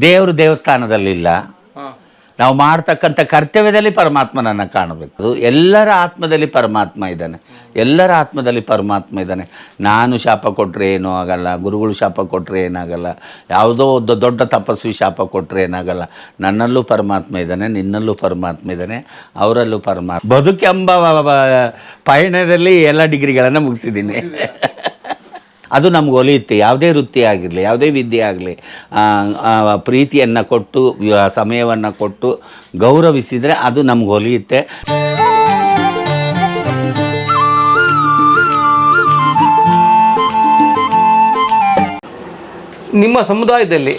ದೇವರು ದೇವಸ್ಥಾನದಲ್ಲಿಲ್ಲ. ನಾವು ಮಾಡ್ತಕ್ಕಂಥ ಕರ್ತವ್ಯದಲ್ಲಿ ಪರಮಾತ್ಮನನ್ನು ಕಾಣಬೇಕು. ಎಲ್ಲರ ಆತ್ಮದಲ್ಲಿ ಪರಮಾತ್ಮ ಇದ್ದಾನೆ. ಎಲ್ಲರ ಆತ್ಮದಲ್ಲಿ ಪರಮಾತ್ಮ ಇದ್ದಾನೆ. ನಾನು ಶಾಪ ಕೊಟ್ಟರೆ ಏನೂ ಆಗಲ್ಲ. ಗುರುಗಳು ಶಾಪ ಕೊಟ್ಟರೆ ಏನಾಗಲ್ಲ. ಯಾವುದೋ ಒಂದು ದೊಡ್ಡ ತಪಸ್ವಿ ಶಾಪ ಕೊಟ್ಟರೆ ಏನಾಗಲ್ಲ. ನನ್ನಲ್ಲೂ ಪರಮಾತ್ಮ ಇದ್ದಾನೆ ನಿನ್ನಲ್ಲೂ ಪರಮಾತ್ಮ ಇದ್ದಾನೆ ಅವರಲ್ಲೂ ಪರಮಾತ್ಮ. ಬದುಕೆಂಬ ಪಯಣದಲ್ಲಿ ಎಲ್ಲ ಡಿಗ್ರಿಗಳನ್ನು ಮುಗಿಸಿದ್ದೀನಿ. ಅದು ನಮ್ಗೆ ಒಲಿಯುತ್ತೆ. ಯಾವುದೇ ವೃತ್ತಿ ಆಗಿರಲಿ, ಯಾವುದೇ ವಿದ್ಯೆ ಆಗಲಿ ಪ್ರೀತಿಯನ್ನು ಕೊಟ್ಟು ಸಮಯವನ್ನು ಕೊಟ್ಟು ಗೌರವಿಸಿದರೆ ಅದು ನಮ್ಗೆ ಒಲಿಯುತ್ತೆ. ನಿಮ್ಮ ಸಮುದಾಯದಲ್ಲಿ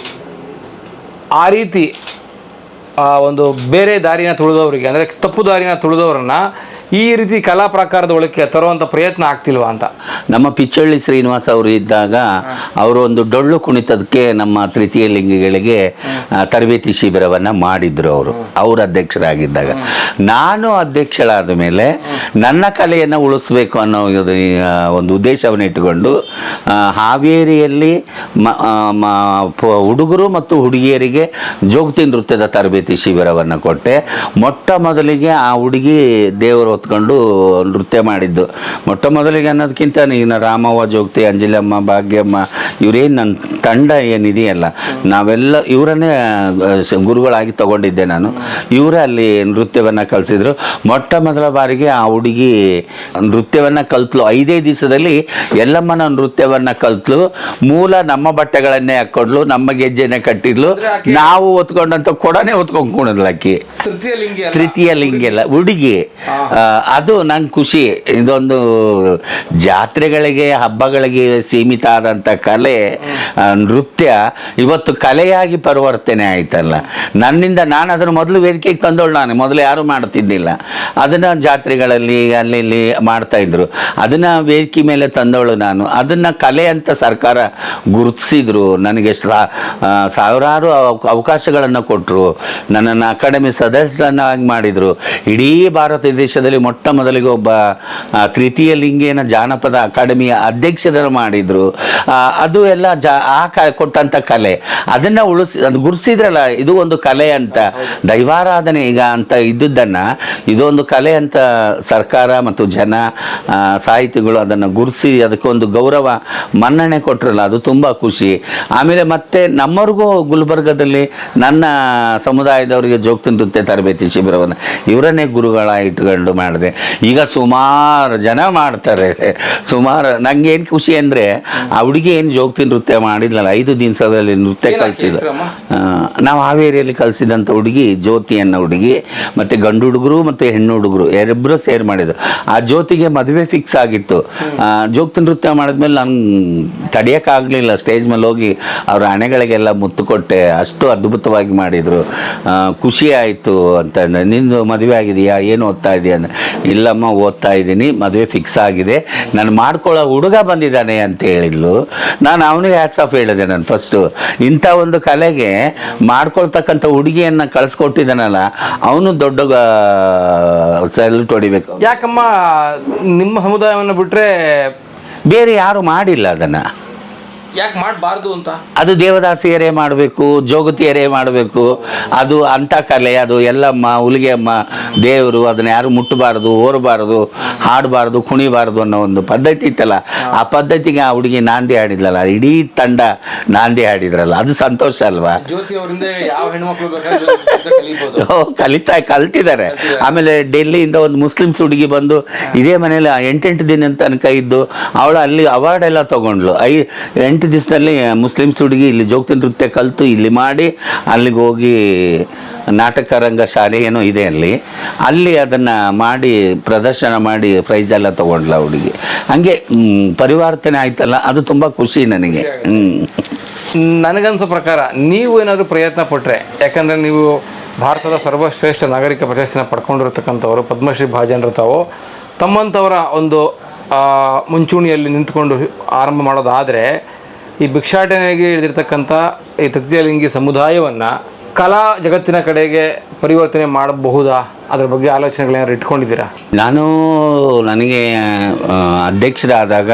ಆ ರೀತಿ ಒಂದು ಬೇರೆ ದಾರಿನ ತುಳಿದವರಿಗೆ, ಅಂದರೆ ತಪ್ಪು ದಾರಿನ ತುಳಿದವರನ್ನ ಈ ರೀತಿ ಕಲಾ ಪ್ರಕಾರದ ಒಳಕ್ಕೆ ತರುವಂಥ ಪ್ರಯತ್ನ ಆಗ್ತಿಲ್ವಾ ಅಂತ? ನಮ್ಮ ಪಿಚ್ಚಳ್ಳಿ ಶ್ರೀನಿವಾಸ ಅವರು ಇದ್ದಾಗ ಅವರು ಒಂದು ಡೊಳ್ಳು ಕುಣಿತದಕ್ಕೆ ನಮ್ಮ ತೃತೀಯ ಲಿಂಗಿಗಳಿಗೆ ತರಬೇತಿ ಶಿಬಿರವನ್ನು ಮಾಡಿದ್ರು ಅವರು. ಅವರು ಅಧ್ಯಕ್ಷರಾಗಿದ್ದಾಗ. ನಾನು ಅಧ್ಯಕ್ಷರಾದ ಮೇಲೆ ನನ್ನ ಕಲೆಯನ್ನು ಉಳಿಸ್ಬೇಕು ಅನ್ನೋ ಒಂದು ಉದ್ದೇಶವನ್ನು ಇಟ್ಟುಕೊಂಡು ಹಾವೇರಿಯಲ್ಲಿ ಹುಡುಗರು ಮತ್ತು ಹುಡುಗಿಯರಿಗೆ ಜೋಗತಿ ನೃತ್ಯದ ತರಬೇತಿ ಶಿಬಿರವನ್ನು ಕೊಟ್ಟೆ. ಮೊಟ್ಟ ಮೊದಲಿಗೆ ಆ ಹುಡುಗಿ ದೇವರು ಹೊತ್ಕೊಂಡು ನೃತ್ಯ ಮಾಡಿದ್ದು. ಮೊಟ್ಟ ಮೊದಲಿಗೆ ಅನ್ನೋದಕ್ಕಿಂತ ನೀನು ರಾಮವ್ವ ಜೋಗ್ತಿ ಅಂಜಲಮ್ಮ ಭಾಗ್ಯಮ್ಮ ಇವರೇನು ನನ್ನ ತಂಡ ಏನಿದೆಯಲ್ಲ ನಾವೆಲ್ಲ ಇವರನ್ನೇ ಗುರುಗಳಾಗಿ ತಗೊಂಡಿದ್ದೆ ನಾನು. ಇವರೇ ಅಲ್ಲಿ ನೃತ್ಯವನ್ನು ಕಲಿಸಿದ್ರು. ಮೊಟ್ಟ ಮೊದಲ ಬಾರಿಗೆ ಆ ಹುಡುಗಿ ನೃತ್ಯವನ್ನು ಕಲ್ತ್ಲು. ಐದೇ ದಿವಸದಲ್ಲಿ ಎಲ್ಲಮ್ಮನ ನೃತ್ಯವನ್ನು ಕಲ್ತ್ಲು. ಮೂಲ ನಮ್ಮ ಬಟ್ಟೆಗಳನ್ನೇ ಹಾಕ್ಕೊಂಡ್ಲು. ನಮ್ಮ ಗೆಜ್ಜೆನೇ ಕಟ್ಟಿದ್ಲು. ನಾವು ಹೊತ್ಕೊಂಡಂತ ಕೊಡನೆ ಹೊತ್ಕೊಂಡು ಕುಣಿದ್ಲು ತೃತೀಯ ಲಿಂಗಿ ಲಿಂಗಿಲ್ಲ ಹುಡುಗಿ. ಅದು ನಂಗೆ ಖುಷಿ. ಇದೊಂದು ಜಾತ್ರೆಗಳಿಗೆ, ಹಬ್ಬಗಳಿಗೆ ಸೀಮಿತ ಆದಂಥ ಕಲೆ ನೃತ್ಯ ಇವತ್ತು ಕಲೆಯಾಗಿ ಪರಿವರ್ತನೆ ಆಯ್ತಲ್ಲ. ನನ್ನಿಂದ ನಾನು ಅದನ್ನು ಮೊದಲು ವೇದಿಕೆಗೆ ತಂದೋಳು ನಾನು. ಮೊದಲು ಯಾರು ಮಾಡ್ತಿದ್ದಿಲ್ಲ ಅದನ್ನು ಜಾತ್ರೆಗಳಲ್ಲಿ ಅಲ್ಲಿ ಇಲ್ಲಿ ಮಾಡ್ತಾ ಇದ್ರು. ಅದನ್ನು ವೇದಿಕೆ ಮೇಲೆ ತಂದವಳು ನಾನು. ಅದನ್ನು ಕಲೆ ಅಂತ ಸರ್ಕಾರ ಗುರುತಿಸಿದ್ರು. ನನಗೆ ಸಾವಿರಾರು ಅವ- ಅವಕಾಶಗಳನ್ನು ಕೊಟ್ಟರು ನನ್ನನ್ನು ಅಕಾಡೆಮಿ ಸದಸ್ಯನಾಗಿ ಮಾಡಿದರು. ಇಡೀ ಭಾರತ ದೇಶದಲ್ಲಿ ಮೊಟ್ಟ ಮೊದಲಿಗೆ ಒಬ್ಬ ಕೃತಿಯ ಲಿಂಗೇನ ಜಾನಪದ ಅಕಾಡೆಮಿಯ ಅಧ್ಯಕ್ಷರು ಮಾಡಿದರು. ಅದು ಎಲ್ಲ ಜಾ, ಆ ಕ ಕೊಟ್ಟಂಥ ಕಲೆ. ಅದನ್ನು ಉಳಿಸಿ, ಅದು ಗುರುಸಿದ್ರಲ್ಲ, ಇದು ಒಂದು ಕಲೆ ಅಂತ. ದೈವಾರಾಧನೆ ಈಗ ಅಂತ ಇದ್ದದ್ದನ್ನು, ಇದೊಂದು ಕಲೆ ಅಂತ ಸರ್ಕಾರ ಮತ್ತು ಜನ ಸಾಹಿತಿಗಳು ಅದನ್ನು ಗುರುಸಿ, ಅದಕ್ಕೊಂದು ಗೌರವ, ಮನ್ನಣೆ ಕೊಟ್ಟರಲ್ಲ ಅದು ತುಂಬ ಖುಷಿ. ಆಮೇಲೆ ಮತ್ತೆ ನಮ್ಮವ್ರಿಗೂ ಗುಲ್ಬರ್ಗದಲ್ಲಿ ನನ್ನ ಸಮುದಾಯದವರಿಗೆ ಜೋಗ್ತಿ ನೃತ್ಯ ತರಬೇತಿ ಶಿಬಿರವನ್ನು. ಇವರನ್ನೇ ಗುರುಗಳ ಇಟ್ಕೊಂಡು ಮಾಡಿದೆ. ಈಗ ಸುಮಾರು ಜನ ಮಾಡ್ತಾರೆ. ಸುಮಾರು ನಂಗೆ ಏನು ಖುಷಿ ಅಂದರೆ ಆ ಹುಡುಗಿ ಏನು ಜೋಗ್ತಿ ನೃತ್ಯ ಮಾಡಿದ್ಲಲ್ಲ ಐದು ದಿವಸದಲ್ಲಿ ನೃತ್ಯ ಕಲಿಸಿದ ನಾವು ಹಾವೇರಿಯಲ್ಲಿ ಕಲಿಸಿದಂಥ ಹುಡುಗಿ, ಜ್ಯೋತಿ ಅನ್ನೋ ಹುಡುಗಿ, ಮತ್ತು ಗಂಡು ಹುಡುಗರು ಮತ್ತು ಹೆಣ್ಣು ಹುಡುಗರು ಎರಬ್ಬರು ಸೇರ್ ಮಾಡಿದ್ರು. ಆ ಜ್ಯೋತಿಗೆ ಮದುವೆ ಫಿಕ್ಸ್ ಆಗಿತ್ತು. ಜೋಗ್ತಿ ನೃತ್ಯ ಮಾಡಿದ್ಮೇಲೆ ನಾನು ತಡೆಯೋಕ್ಕಾಗಲಿಲ್ಲ. ಸ್ಟೇಜ್ ಮೇಲೆ ಹೋಗಿ ಅವರ ಹಣೆಗಳಿಗೆಲ್ಲ ಮುತ್ತು ಕೊಟ್ಟೆ. ಅಷ್ಟು ಅದ್ಭುತವಾಗಿ ಮಾಡಿದರು. ಖುಷಿ ಆಯಿತು ಅಂತ. ನಿಂದು ಮದುವೆ ಆಗಿದೆಯಾ? ಏನು ಓದ್ತಾ ಇದೆಯಾ? ಇಲ್ಲಮ್ಮ, ಓದ್ತಾ ಇದ್ದೀನಿ. ಮದುವೆ ಫಿಕ್ಸ್ ಆಗಿದೆ. ನಾನು ಮಾಡ್ಕೊಳ್ಳೋ ಹುಡುಗ ಬಂದಿದ್ದಾನೆ ಅಂತ ಹೇಳಿದ್ಲು. ನಾನು ಅವನಿಗೆ ಹ್ಯಾಟ್ಸ್ ಆಫ್ ಹೇಳಿದೆ ನಾನು ಫಸ್ಟು ಇಂಥ ಒಂದು ಕಲೆಗೆ ಮಾಡ್ಕೊಳ್ತಕ್ಕಂಥ ಹುಡುಗಿಯನ್ನ ಕಳಿಸ್ಕೊಟ್ಟಿದ್ದಾನಲ್ಲ ಅವನು ದೊಡ್ಡ ಸೆಲ್ಯೂಟ್ ಹೊಡಿಬೇಕು ಯಾಕಮ್ಮ ನಿಮ್ಮ ಸಮುದಾಯವನ್ನು ಬಿಟ್ರೆ ಬೇರೆ ಯಾರು ಮಾಡಿಲ್ಲ ಅದನ್ನು. ಯಾಕೆ ಮಾಡಬಾರ್ದು ಅಂತ? ಅದು ದೇವದಾಸಿಯರೇ ಮಾಡಬೇಕು ಜೋಗತಿಯರೇ ಮಾಡಬೇಕು. ಅದು ಅಂಥ ಕಲೆ ಅದು ಎಲ್ಲಮ್ಮ ಹುಲಿಗೆಯಮ್ಮ ದೇವರು ಅದನ್ನ ಯಾರು ಮುಟ್ಟಬಾರ್ದು ಓರಬಾರ್ದು ಹಾಡಬಾರ್ದು ಕುಣಿಬಾರ್ದು ಅನ್ನೋ ಒಂದು ಪದ್ಧತಿ ಇತ್ತಲ್ಲ ಆ ಪದ್ಧತಿಗೆ ಆ ಹುಡುಗಿ ನಾಂದಿ ಹಾಡಿದ್ಲಲ್ಲ ಇಡೀ ತಂಡ ನಾಂದಿ ಹಾಡಿದ್ರಲ್ಲ ಅದು ಸಂತೋಷ ಅಲ್ವಾ? ಜ್ಯೋತಿ ಅವರಿಂದ ಯಾವ ಹೆಣ್ಮಕ್ಳು ಬೇಕಾದ್ರೂ ಕಲಿಬಹುದು ಓ, ಕಲಿತಾ ಕಲ್ತಿದ್ದಾರೆ. ಆಮೇಲೆ ಡೆಲ್ಲಿಯಿಂದ ಒಂದು ಮುಸ್ಲಿಮ್ಸ್ ಹುಡುಗಿ ಬಂದು ಇದೇ ಮನೇಲಿ ಎಂಟೆಂಟು ದಿನ ತನಕ ಇದ್ದು ಅವಳು ಅಲ್ಲಿ ಅವಾರ್ಡ್ ಎಲ್ಲ ತಗೊಂಡ್ಲು ಐ ಎಂಟು ದಿವಸದಲ್ಲಿ ಮುಸ್ಲಿಮ್ಸ್ ಹುಡುಗಿ ಇಲ್ಲಿ ಜೋಗತಿ ನೃತ್ಯ ಕಲಿತು ಇಲ್ಲಿ ಮಾಡಿ ಅಲ್ಲಿಗೆ ಹೋಗಿ ನಾಟಕ ರಂಗ ಶಾಲೆ ಏನೋ ಇದೆ ಅಲ್ಲಿ. ಅಲ್ಲಿ ಅದನ್ನು ಮಾಡಿ ಪ್ರದರ್ಶನ ಮಾಡಿ ಪ್ರೈಸ್ ಎಲ್ಲ ತೊಗೊಂಡ್ಲ ಹುಡುಗಿ. ಹಂಗೆ ಪರಿವರ್ತನೆ ಆಯ್ತಲ್ಲ ಅದು ತುಂಬ ಖುಷಿ ನನಗೆ. ನನಗನ್ಸೋ ಪ್ರಕಾರ ನೀವು ಏನಾದರೂ ಪ್ರಯತ್ನ ಪಟ್ಟರೆ ಯಾಕಂದರೆ ನೀವು ಭಾರತದ ಸರ್ವಶ್ರೇಷ್ಠ ನಾಗರಿಕ ಪ್ರಶಸ್ತಿನ ಪಡ್ಕೊಂಡಿರ್ತಕ್ಕಂಥವರು ಪದ್ಮಶ್ರೀ ಭಾಜನರು ತಾವು ತಮ್ಮಂಥವರ ಒಂದು ಮುಂಚೂಣಿಯಲ್ಲಿ ನಿಂತ್ಕೊಂಡು ಆರಂಭ ಮಾಡೋದಾದರೆ ಈ ಭಿಕ್ಷಾಟನೆಗೆ ಇಳಿದಿರ್ತಕ್ಕಂಥ ಈ ತೃತೀಯ ಲಿಂಗಿ ಸಮುದಾಯವನ್ನು ಕಲಾ ಜಗತ್ತಿನ ಕಡೆಗೆ ಪರಿವರ್ತನೆ ಮಾಡಬಹುದಾ? ಅದ್ರ ಬಗ್ಗೆ ಆಲೋಚನೆಗಳೇನಾದ್ರು ಇಟ್ಕೊಂಡಿದ್ದೀರಾ? ನಾನು ನನಗೆ ಅಧ್ಯಕ್ಷರಾದಾಗ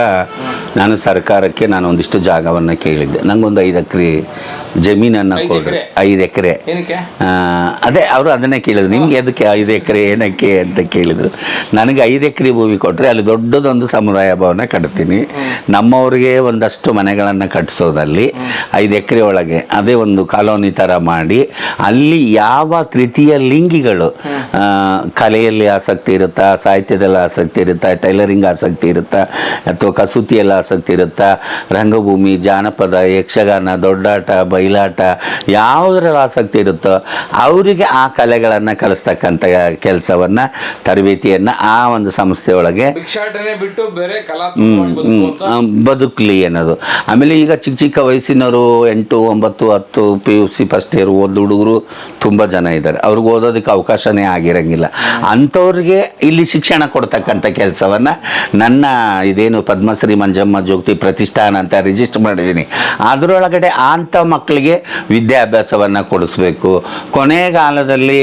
ನಾನು ಸರ್ಕಾರಕ್ಕೆ ನಾನು ಒಂದಿಷ್ಟು ಜಾಗವನ್ನು ಕೇಳಿದ್ದೆ. ನಂಗೊಂದು ಐದು ಎಕರೆ ಜಮೀನನ್ನು ಕೊಡ್ರಿ ಐದು ಎಕರೆ. ಏನಕ್ಕೆ? ಅದೇ ಅವರು ಅದನ್ನೇ ಕೇಳಿದ್ರು. ನಿಮಗೆ ಅದಕ್ಕೆ ಐದು ಎಕರೆ ಏನಕ್ಕೆ ಅಂತ ಕೇಳಿದರು. ನನಗೆ ಐದು ಎಕರೆ ಭೂಮಿ ಕೊಟ್ಟರೆ ಅಲ್ಲಿ ದೊಡ್ಡದೊಂದು ಸಮುದಾಯ ಭವನ ಕಟ್ತೀನಿ. ನಮ್ಮವ್ರಿಗೆ ಒಂದಷ್ಟು ಮನೆಗಳನ್ನು ಕಟ್ಟಿಸೋದಲ್ಲಿ ಐದು ಎಕರೆ ಒಳಗೆ ಅದೇ ಒಂದು ಕಾಲೋನಿ ಥರ ಮಾಡಿ ಅಲ್ಲಿ ಯಾವ ತೃತೀಯ ಲಿಂಗಿಗಳು ಕಲೆಯಲ್ಲಿ ಆಸಕ್ತಿ ಇರುತ್ತಾ ಸಾಹಿತ್ಯದಲ್ಲಿ ಆಸಕ್ತಿ ಇರುತ್ತಾ ಟೈಲರಿಂಗ್ ಆಸಕ್ತಿ ಇರುತ್ತಾ ಅಥವಾ ಕಸೂತಿಯಲ್ಲಿ ಆಸಕ್ತಿ ಇರುತ್ತಾ ರಂಗಭೂಮಿ ಜಾನಪದ ಯಕ್ಷಗಾನ ದೊಡ್ಡಾಟ ಬಯಲಾಟ ಯಾವುದರಲ್ಲಿ ಆಸಕ್ತಿ ಇರುತ್ತೋ ಅವರಿಗೆ ಆ ಕಲೆಗಳನ್ನು ಕಲಿಸ್ತಕ್ಕಂಥ ಕೆಲಸವನ್ನು ತರಬೇತಿಯನ್ನು ಆ ಒಂದು ಸಂಸ್ಥೆಯೊಳಗೆ ಬಿಟ್ಟು ಬೇರೆ ಕಲಾ ಬದುಕಲಿ ಅನ್ನೋದು. ಆಮೇಲೆ ಈಗ ಚಿಕ್ಕ ಚಿಕ್ಕ ವಯಸ್ಸಿನವರು ಎಂಟು ಒಂಬತ್ತು ಹತ್ತು P U C first year ಒಂದು ಹುಡುಗರು ತುಂಬ ಜನ ಇದ್ದಾರೆ. ಅವ್ರಿಗೆ ಓದೋದಕ್ಕೆ ಅವಕಾಶನೇ ಆಗಿರಂಗಿಲ್ಲ ಅಂಥವ್ರಿಗೆ ಇಲ್ಲಿ ಶಿಕ್ಷಣ ಕೊಡ್ತಕ್ಕಂಥ ಕೆಲಸವನ್ನು ನನ್ನ ಇದೇನು ಪದ್ಮಶ್ರೀ ಮಂಜಮ್ಮ ಜೋಗತಿ ಪ್ರತಿಷ್ಠಾನ ಅಂತ ರಿಜಿಸ್ಟರ್ ಮಾಡಿದ್ದೀನಿ. ಅದರೊಳಗಡೆ ಅಂಥ ಮಕ್ಕಳಿಗೆ ವಿದ್ಯಾಭ್ಯಾಸವನ್ನು ಕೊಡಿಸ್ಬೇಕು. ಕೊನೆಗಾಲದಲ್ಲಿ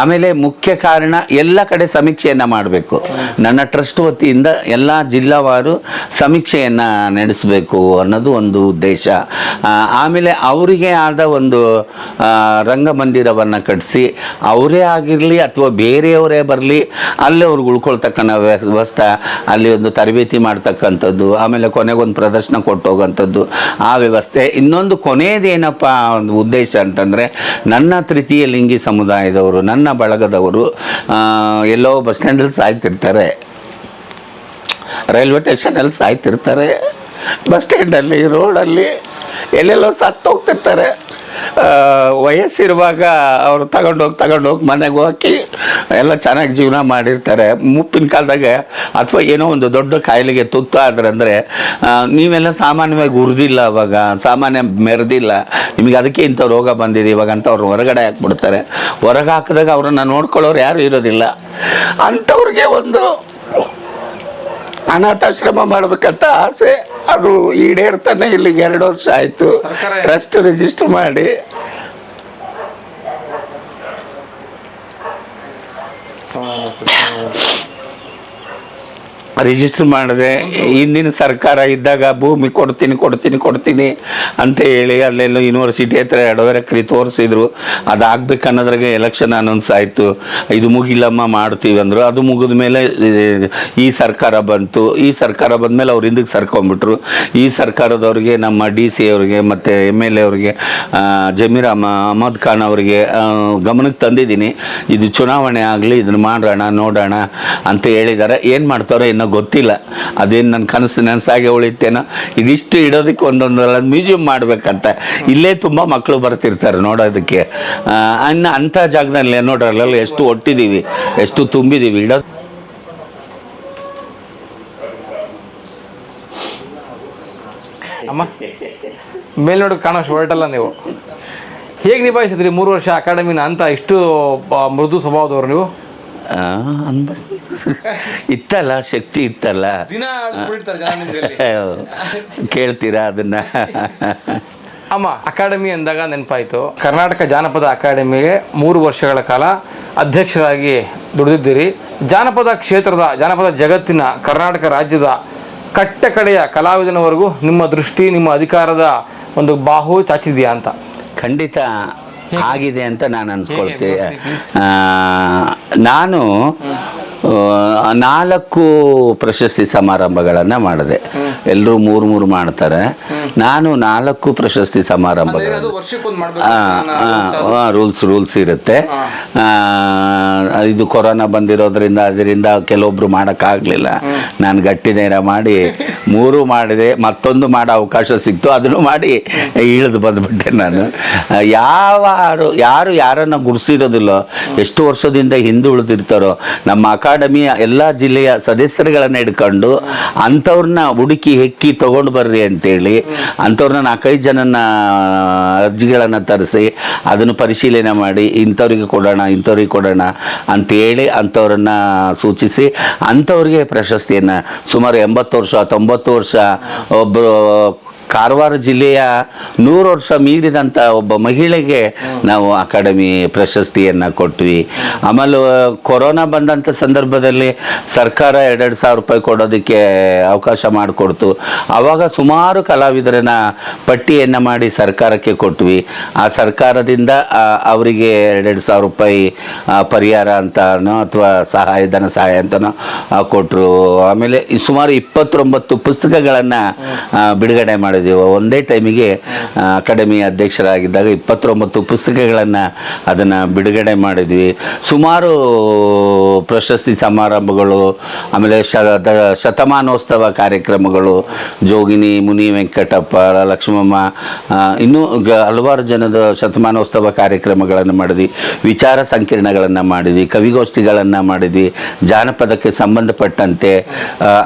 ಆಮೇಲೆ ಮುಖ್ಯ ಕಾರಣ ಎಲ್ಲ ಕಡೆ ಸಮೀಕ್ಷೆಯನ್ನು ಮಾಡಬೇಕು. ನನ್ನ ಟ್ರಸ್ಟ್ ವತಿಯಿಂದ ಎಲ್ಲ ಜಿಲ್ಲಾವಾರು ಸಮೀಕ್ಷೆಯನ್ನು ನಡೆಸಬೇಕು ಅನ್ನೋದು ಒಂದು ಉದ್ದೇಶ. ಆಮೇಲೆ ಅವರಿಗೆ ಆದ ಒಂದು ರಂಗಮಂದಿರವನ್ನು ಕಟ್ಟಿಸಿ ಅವರೇ ಆಗಿರಲಿ ಅಥವಾ ಬೇರೆಯವರೇ ಬರಲಿ, ಅಲ್ಲೇ ಅವ್ರಿಗೆ ಉಳ್ಕೊಳ್ತಕ್ಕಂಥ ವ್ಯವಸ್ಥೆ, ಅಲ್ಲಿ ಒಂದು ತರಬೇತಿ ಮಾಡ್ತಕ್ಕಂಥದ್ದು, ಆಮೇಲೆ ಕೊನೆಗೊಂದು ಪ್ರದರ್ಶನ ಕೊಟ್ಟು ಹೋಗೋಂಥದ್ದು ಆ ವ್ಯವಸ್ಥೆ. ಇನ್ನೊಂದು ಕೊನೆಯದೇನಪ್ಪ ಒಂದು ಉದ್ದೇಶ ಅಂತಂದರೆ, ನನ್ನ ತೃತೀಯ ಲಿಂಗಿ ಸಮುದಾಯದವರು, ನನ್ನ ಬಳಗದವರು ಎಲ್ಲೋ ಬಸ್ ಸ್ಟ್ಯಾಂಡಲ್ಲಿ ಸಾಯ್ತಿರ್ತಾರೆ. ರೈಲ್ವೆ ಸ್ಟೇಷನಲ್ಲಿ ಸಾಯ್ತಿರ್ತಾರೆ. ಬಸ್ ಸ್ಟ್ಯಾಂಡಲ್ಲಿ, ರೋಡಲ್ಲಿ ಎಲ್ಲೆಲ್ಲೋ ಸತ್ತು ಹೋಗ್ತಿರ್ತಾರೆ ವಯಸ್ಸಿರುವಾಗ ಅವರು ತಗೊಂಡೋಗಿ ತಗೊಂಡೋಗಿ ಮನೆಗೆ ಹೋಗಿ ಎಲ್ಲ ಚೆನ್ನಾಗಿ ಜೀವನ ಮಾಡಿರ್ತಾರೆ. ಮುಪ್ಪಿನ ಕಾಲದಾಗ ಅಥವಾ ಏನೋ ಒಂದು ದೊಡ್ಡ ಕಾಯಿಲೆಗೆ ತುತ್ತು ಆದ್ರಂದರೆ ನೀವೆಲ್ಲ ಸಾಮಾನ್ಯವಾಗಿ ಉರಿದಿಲ್ಲ ಅವಾಗ, ಸಾಮಾನ್ಯ ಮೆರೆದಿಲ್ಲ. ನಿಮಗೆ ಅದಕ್ಕೆ ಇಂಥ ರೋಗ ಬಂದಿದೆ, ಇವಾಗ ಅಂತ ಅವ್ರು ಹೊರಗಡೆ ಹಾಕ್ಬಿಡ್ತಾರೆ. ಹೊರಗೆ ಹಾಕಿದಾಗ ಅವ್ರನ್ನ ನೋಡ್ಕೊಳ್ಳೋರು ಯಾರು ಇರೋದಿಲ್ಲ. ಅಂಥವ್ರಿಗೆ ಒಂದು ಅನಾಥಾಶ್ರಮ ಮಾಡಬೇಕಂತ ಆಸೆ. ಅದು ಈಡೇರ್ತಾನೆ ಇಲ್ಲಿಗೆ ಎರಡು ವರ್ಷ ಆಯ್ತು. ಟ್ರಸ್ಟ್ ರಿಜಿಸ್ಟರ್ ಮಾಡಿ. ರಿಜಿಸ್ಟರ್ ಮಾಡಿದೆ. ಹಿಂದಿನ ಸರ್ಕಾರ ಇದ್ದಾಗ ಭೂಮಿ ಕೊಡ್ತೀನಿ ಕೊಡ್ತೀನಿ ಕೊಡ್ತೀನಿ ಅಂತ ಹೇಳಿ ಅಲ್ಲೆಲ್ಲೋ ಯೂನಿವರ್ಸಿಟಿ ಹತ್ರ ಎಡವರಕ್ರಿ ತೋರಿಸಿದ್ರು. ಅದಾಗಬೇಕು ಅನ್ನೋದ್ರಾಗೆ ಎಲೆಕ್ಷನ್ ಅನೌನ್ಸ್ ಆಯಿತು. ಇದು ಮುಗಿಲಮ್ಮ ಮಾಡ್ತೀವಿ ಅಂದರು. ಅದು ಮುಗಿದ ಮೇಲೆ, ಈ ಸರ್ಕಾರ ಬಂತು. ಈ ಸರ್ಕಾರ ಬಂದಮೇಲೆ ಅವ್ರು ಹಿಂದಕ್ಕೆ ಸರ್ಕೊಂಬಿಟ್ರು ಈ ಸರ್ಕಾರದವ್ರಿಗೆ ನಮ್ಮ ಡಿ ಸಿ ಅವರಿಗೆ ಮತ್ತು ಎಂ ಎಲ್ ಎ ಅವ್ರಿಗೆ ಜಮೀರ್ ಅಹಮ ಅಹಮದ್ ಖಾನ್ ಅವರಿಗೆ ಗಮನಕ್ಕೆ ತಂದಿದ್ದೀನಿ. ಇದು ಚುನಾವಣೆ ಆಗಲಿ, ಇದನ್ನು ಮಾಡೋಣ, ನೋಡೋಣ ಅಂತ ಹೇಳಿದ್ದಾರೆ. ಏನು ಮಾಡ್ತಾರೋ ಇನ್ನೂ ಗೊತ್ತಿಲ್ಲ. ಅದೇನು ನನ್ನ ಕನಸು ನನಸಾಗೆ ಉಳಿತೇನೋ? ಇದಿಷ್ಟು ಇಡೋದಕ್ಕೆ ಒಂದೊಂದು ಮ್ಯೂಸಿಯಂ ಮಾಡಬೇಕಂತ. ಇಲ್ಲೇ ತುಂಬ ಮಕ್ಕಳು ಬರ್ತಿರ್ತಾರೆ ನೋಡೋದಕ್ಕೆ. ಇನ್ನು ಅಂಥ ಜಾಗದಲ್ಲಿ ನೋಡ್ರಲ್ಲ ಎಷ್ಟು ಒಟ್ಟಿದ್ದೀವಿ ಎಷ್ಟು ತುಂಬಿದ್ದೀವಿ ಇಡೋದು ಅಮ್ಮ, ಮೇಲ್ನೋಡು ಕಾಣೋಷ್ಟು ಹೊರಟಲ್ಲ ನೀವು. ಹೇಗೆ ನಿಭಾಯಿಸಿದ್ರಿ ಮೂರು ವರ್ಷ ಅಕಾಡೆಮಿನ ಅಂತ? ಇಷ್ಟು ಮೃದು ಸ್ವಭಾವದವರು ನೀವು? ಇತ್ತಲ್ಲ ಶಕ್ತಿ ಇತ್ತಲ್ಲ. ದಿನ ಜನ ಕೇಳ್ತೀರಾ ಅದನ್ನ? ಅಮ್ಮ ಅಕಾಡೆಮಿ ಅಂದಾಗ ನೆನಪಾಯಿತು. ಕರ್ನಾಟಕ ಜಾನಪದ ಅಕಾಡೆಮಿಗೆ ಮೂರು ವರ್ಷಗಳ ಕಾಲ ಅಧ್ಯಕ್ಷರಾಗಿ ದುಡಿದಿದ್ದೀರಿ. ಜಾನಪದ ಕ್ಷೇತ್ರದ ಜಾನಪದ ಜಗತ್ತಿನ ಕರ್ನಾಟಕ ರಾಜ್ಯದ ಕಟ್ಟ ಕಡೆಯ ಕಲಾವಿದನವರೆಗೂ ನಿಮ್ಮ ದೃಷ್ಟಿ ನಿಮ್ಮ ಅಧಿಕಾರದ ಒಂದು ಬಾಹು ಚಾಚಿದೆಯಾ ಅಂತ? ಖಂಡಿತ. ಆಗಿದೆ ಅಂತ ನಾನು ಅನ್ಸ್ಕೊಳ್ತೀನಿ ನಾನು ನಾಲ್ಕು ಪ್ರಶಸ್ತಿ ಸಮಾರಂಭಗಳನ್ನು ಮಾಡಿದೆ. ಎಲ್ಲರೂ ಮೂರು ಮೂರು ಮಾಡ್ತಾರೆ. ನಾನು ನಾಲ್ಕು ಪ್ರಶಸ್ತಿ ಸಮಾರಂಭಗಳನ್ನು ರೂಲ್ಸ್ ರೂಲ್ಸ್ ಇರುತ್ತೆ. ಇದು ಕೊರೋನಾ ಬಂದಿರೋದ್ರಿಂದ ಅದರಿಂದ ಕೆಲವೊಬ್ರು ಮಾಡೋಕ್ಕಾಗಲಿಲ್ಲ. ನಾನು ಗಟ್ಟಿ ನೇರ ಮಾಡಿ ಮೂರು ಮಾಡಿದೆ. ಮತ್ತೊಂದು ಮಾಡೋ ಅವಕಾಶ ಸಿಕ್ತು. ಅದನ್ನು ಮಾಡಿ ಇಳಿದು ಬಂದುಬಿಟ್ಟೆ ನಾನು. ಯಾವ ಯಾರು ಯಾರನ್ನು ಗುರುಸಿರೋದಿಲ್ಲೋ ಎಷ್ಟು ವರ್ಷದಿಂದ ಹಿಂದೆ ಉಳಿದಿರ್ತಾರೋ ನಮ್ಮ ಅಕಾಡೆಮಿಯ ಎಲ್ಲ ಜಿಲ್ಲೆಯ ಸದಸ್ಯರುಗಳನ್ನ ಹಿಡ್ಕೊಂಡು ಅಂಥವ್ರನ್ನ ಹುಡುಕಿ ಹೆಕ್ಕಿ ತಗೊಂಡು ಬರ್ರಿ ಅಂತೇಳಿ ಅಂಥವ್ರನ್ನ ನಾಲ್ಕೈದು ಜನನ್ನ ಅರ್ಜಿಗಳನ್ನು ತರಿಸಿ ಅದನ್ನು ಪರಿಶೀಲನೆ ಮಾಡಿ ಇಂಥವ್ರಿಗೆ ಕೊಡೋಣ ಇಂಥವ್ರಿಗೆ ಕೊಡೋಣ ಅಂತೇಳಿ ಅಂಥವ್ರನ್ನ ಸೂಚಿಸಿ ಅಂಥವ್ರಿಗೆ ಪ್ರಶಸ್ತಿಯನ್ನು ಸುಮಾರು ಎಂಬತ್ತು ವರ್ಷ, ತೊಂಬತ್ತು ವರ್ಷ ಒಬ್ಬರು ಕಾರವಾರ ಜಿಲ್ಲೆಯ ನೂರು ವರ್ಷ ಮೀರಿದಂಥ ಒಬ್ಬ ಮಹಿಳೆಗೆ ನಾವು ಅಕಾಡೆಮಿ ಪ್ರಶಸ್ತಿಯನ್ನು ಕೊಟ್ವಿ. ಆಮೇಲೆ ಕೊರೋನಾ ಬಂದಂಥ ಸಂದರ್ಭದಲ್ಲಿ ಸರ್ಕಾರ ಎರಡೆರಡು ಸಾವಿರ ರೂಪಾಯಿ ಕೊಡೋದಕ್ಕೆ ಅವಕಾಶ ಮಾಡಿಕೊಡ್ತು. ಆವಾಗ ಸುಮಾರು ಕಲಾವಿದರನ್ನ ಪಟ್ಟಿಯನ್ನು ಮಾಡಿ ಸರ್ಕಾರಕ್ಕೆ ಕೊಟ್ವಿ. ಆ ಸರ್ಕಾರದಿಂದ ಅವರಿಗೆ ಎರಡೆರಡು ಸಾವಿರ ರೂಪಾಯಿ ಪರಿಹಾರ ಅಂತನೋ ಅಥವಾ ಸಹಾಯಧನ ಸಹಾಯ ಅಂತನೋ ಕೊಟ್ಟರು ಆಮೇಲೆ ಸುಮಾರು ಇಪ್ಪತ್ತೊಂಬತ್ತು ಪುಸ್ತಕಗಳನ್ನು ಬಿಡುಗಡೆ ಮಾಡಿದ್ವಿ. ಒಂದೇ ಟೈಮಿಗೆ ಅಕಾಡೆಮಿ ಅಧ್ಯಕ್ಷರಾಗಿದ್ದಾಗ ಇಪ್ಪತ್ತೊಂಬತ್ತು ಪುಸ್ತಕಗಳನ್ನು ಅದನ್ನು ಬಿಡುಗಡೆ ಮಾಡಿದ್ವಿ. ಸುಮಾರು ಪ್ರಶಸ್ತಿ ಸಮಾರಂಭಗಳು, ಆಮೇಲೆ ಶತಮಾನೋತ್ಸವ ಕಾರ್ಯಕ್ರಮಗಳು, ಜೋಗಿನಿ, ಮುನಿ ವೆಂಕಟಪ್ಪ, ಲಕ್ಷ್ಮಮ್ಮ ಇನ್ನೂ ಗ- ಹಲವಾರು ಜನದ ಶತಮಾನೋತ್ಸವ ಕಾರ್ಯಕ್ರಮಗಳನ್ನು ಮಾಡಿದ್ವಿ. ವಿಚಾರ ಸಂಕಿರಣಗಳನ್ನು ಮಾಡಿದ್ವಿ, ಕವಿಗೋಷ್ಠಿಗಳನ್ನು ಮಾಡಿದ್ವಿ, ಜಾನಪದಕ್ಕೆ ಸಂಬಂಧಪಟ್ಟಂತೆ,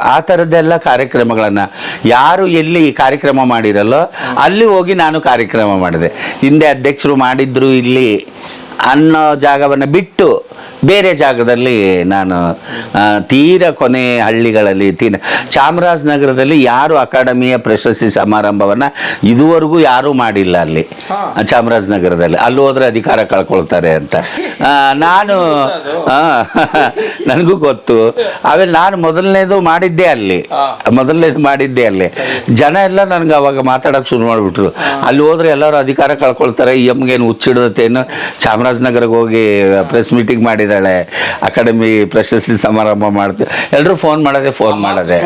ಆ ಥರದ್ದೆಲ್ಲ ಕಾರ್ಯಕ್ರಮಗಳನ್ನು ಯಾರು ಎಲ್ಲಿ ಕಾರ್ಯಕ್ರಮ ಮಾಡಿರಲ್ಲೋ ಅಲ್ಲಿ ಹೋಗಿ ನಾನು ಕಾರ್ಯಕ್ರಮ ಮಾಡಿದೆ. ಹಿಂದೆ ಅಧ್ಯಕ್ಷರು ಮಾಡಿದ್ರು ಇಲ್ಲಿ. ಅನ್ನೋ ಜಾಗವನ್ನು ಬಿಟ್ಟು ಬೇರೆ ಜಾಗದಲ್ಲಿ ನಾನು ತೀರ ಕೊನೆ ಹಳ್ಳಿಗಳಲ್ಲಿ ತೀರ ಚಾಮರಾಜನಗರದಲ್ಲಿ ಯಾರು ಅಕಾಡೆಮಿಯ ಪ್ರಶಸ್ತಿ ಸಮಾರಂಭವನ್ನು ಇದುವರೆಗೂ ಯಾರೂ ಮಾಡಿಲ್ಲ ಅಲ್ಲಿ. ಚಾಮರಾಜನಗರದಲ್ಲಿ ಅಲ್ಲಿ ಹೋದರೆ ಅಧಿಕಾರ ಕಳ್ಕೊಳ್ತಾರೆ ಅಂತ. ನಾನು ನನಗೂ ಗೊತ್ತು. ಆಮೇಲೆ ನಾನು ಮೊದಲನೇದು ಮಾಡಿದ್ದೆ ಅಲ್ಲಿ. ಮೊದಲನೇದು ಮಾಡಿದ್ದೆ ಅಲ್ಲಿ. ಜನ ಎಲ್ಲ ನನಗೆ ಅವಾಗ ಮಾತಾಡೋಕೆ ಶುರು ಮಾಡಿಬಿಟ್ರು. ಅಲ್ಲಿ ಹೋದರೆ ಎಲ್ಲರೂ ಅಧಿಕಾರ ಕಳ್ಕೊಳ್ತಾರೆ. ಈ ಅಮ್ಮಗೇನು ಹುಚ್ಚಿಡತ್ತೇನು ಚಾಮರಾಜನಗರಕ್ಕೆ ಹೋಗಿ ಪ್ರೆಸ್ ಮೀಟಿಂಗ್ ಮಾಡಿದ್ದಾಳೆ. ಅಕಾಡೆಮಿ ಪ್ರಶಸ್ತಿ ಸಮಾರಂಭ ಮಾಡ್ತೀವಿ. ಎಲ್ಲರೂ ಫೋನ್ ಮಾಡೋದೆ ಫೋನ್ ಮಾಡೋದೆ.